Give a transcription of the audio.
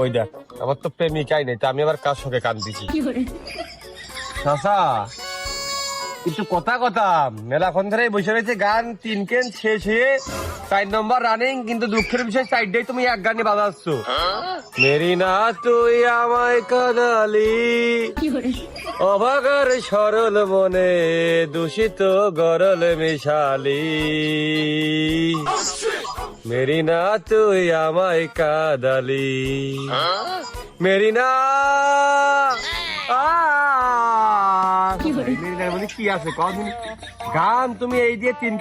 ওই দেখ আমার তো প্রেমিকাই নেই তা আমি আবার কার সঙ্গে কান দিছি? চাচা একটু কথা কথা। মেলাক্ষণ ধরে বসে রয়েছে গান তিন কেন শেষ হয়ে চার নম্বর রানিং কিন্তু দুঃখের বিষয় সাইডেই তুমি এক গানে বাজাচ্ছ মেরি না তুই আমায় কাদালি। অভাগার সরল মনে দূষিত গরল মিশালি। মেরি না তুই আমায় কাদালি। মেরি না আহ! মেরি না কি আছে? গান তুমি এই দিয়ে তিন